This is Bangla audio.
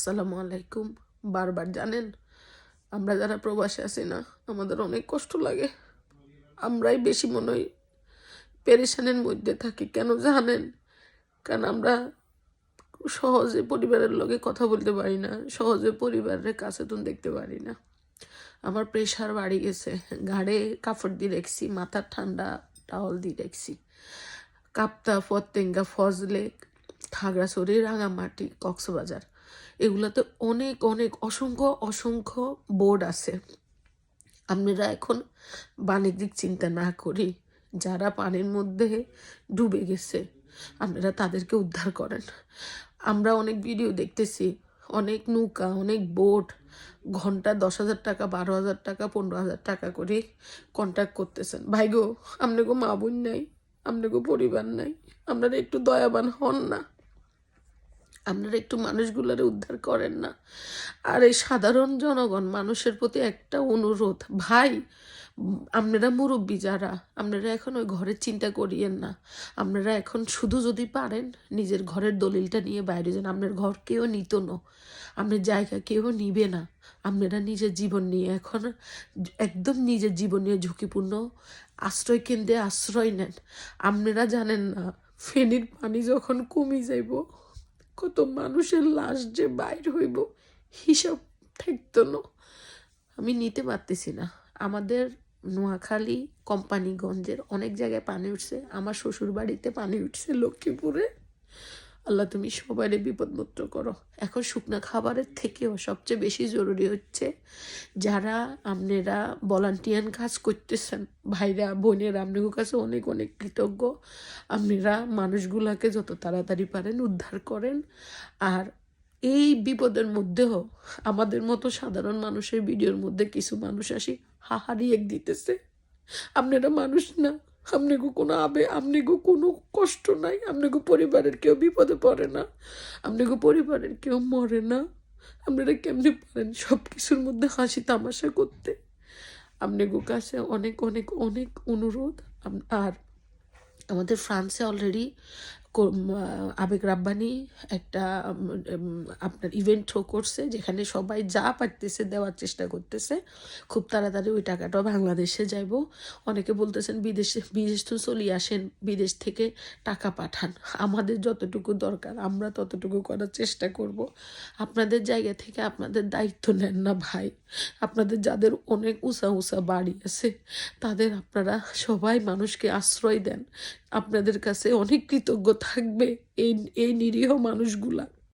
আসসালামু আলাইকুম। বারবার জানেন, আমরা যারা প্রবাসে আছি না, আমাদের অনেক কষ্ট লাগে। আমরাই বেশি মনে হয় পেরেশানের মধ্যে থাকি। কেন জানেন? কারণ আমরা সহজে পরিবারের লোকে কথা বলতে পারি না, সহজে পরিবারের কাছে তো দেখতে পারি না। আমার প্রেশার বাড়ি গেছে। ঘাড়ে কাপড় দিয়ে রেখছি, মাথার ঠান্ডা টাওয়াল দিয়ে রেখছি। কাপ্তা ফতেঙ্গা ফজলে খাগড়াছড়ি, রাঙামাটি, কক্সবাজার। এগুলোতে অনেক অনেক, অসংখ্য অসংখ্য বোর্ড আছে। আপনারা এখন বাণিজ্যিক চিন্তা না করি, যারা পানির মধ্যে ডুবে গেছে আপনারা তাদেরকে উদ্ধার করেন। আমরা অনেক ভিডিও দেখতেছি, অনেক নৌকা, অনেক বোট ঘণ্টা দশ হাজার টাকা, বারো হাজার টাকা, পনেরো হাজার টাকা করে কন্ট্যাক্ট করতেছেন। ভাই গো আপনাকে মা বোন নাই আপনাকে পরিবার নাই, আপনারা একটু দয়াবান হন না। আপনারা একটু মানুষগুলারে উদ্ধার করেন না। আর এই সাধারণ জনগণ, মানুষের প্রতি একটা অনুরোধ, ভাই, আপনারা মুরব্বী যারা, আপনারা এখন ওই ঘরের চিন্তা করিয়েন না। আপনারা এখন শুধু যদি পারেন, নিজের ঘরের দলিলটা নিয়ে বাইরে যান। আপনার ঘর কেউ নিত না। আপনার জায়গা কেউ নিবে না। আপনারা নিজের জীবন নিয়ে এখন একদম নিজের জীবন নিয়ে ঝুঁকিপূর্ণ আশ্রয় কেন্দ্রে আশ্রয় নেন। আপনারা জানেন না, ফেনীর পানি যখন কমে যাইব কত মানুষের লাশ যে বাইর হইব, হিসাব থাকতো না। আমি নিতে পারতেছি না। আমাদের নোয়াখালী কোম্পানিগঞ্জের অনেক জায়গায় পানি উঠছে, আমার শ্বশুর বাড়িতে পানি উঠছে লক্ষ্মীপুরে। আল্লাহ তুমি সবাইরে বিপদমুক্ত করো। এখন শুকনো খাবারের থেকেও সবচেয়ে বেশি জরুরি হচ্ছে যারা আপনারা ভলান্টিয়ার কাজ করতেছেন, ভাইরা, বোনেরা আপনাদের কাছে অনেক অনেক কৃতজ্ঞ। আপনারা মানুষগুলাকে যত তাড়াতাড়ি পারেন উদ্ধার করেন। আর এই বিপদের মধ্যেও আমাদের মতো সাধারণ মানুষের ভিডিওর মধ্যে কিছু মানুষ আসি হাহারি এক দিতেছে। আপনারা মানুষ না। আপনাকে কোনো আবে আপনি গো কোনো কষ্ট নাই আপনি গো পরিবারের কেউ বিপদে পড়ে না আপনি গো পরিবারের কেউ মরে না। আপনারা কেমনি পারেন সব কিছুর মধ্যে হাসি তামাশা করতে? আপনি গো কাছে অনেক অনেক অনেক অনুরোধ। আর আমাদের ফ্রান্সে অলরেডি আবেগ রাব্বানি একটা আপনার ইভেন্ট থ্রো করছে, যেখানে সবাই যা পারতেছে দেওয়ার চেষ্টা করতেছে। খুব তাড়াতাড়ি ওই টাকাটাও বাংলাদেশে যাইব। অনেকে বলতেছেন, বিদেশে, বিদেশ তো চলে আসেন, বিদেশ থেকে টাকা পাঠান। আমাদের যতটুকু দরকার, আমরা ততটুকু করার চেষ্টা করব। আপনাদের জায়গা থেকে আপনাদের দায়িত্ব নেন না ভাই। আপনাদের যাদের অনেক উঁচা উঁচা বাড়ি আছে, তাদের আপনারা সবাই মানুষকে আশ্রয় দেন। আপনাদের কাছে অনেক কৃতজ্ঞ থাকবে এই এই নিরীহ মানুষগুলা।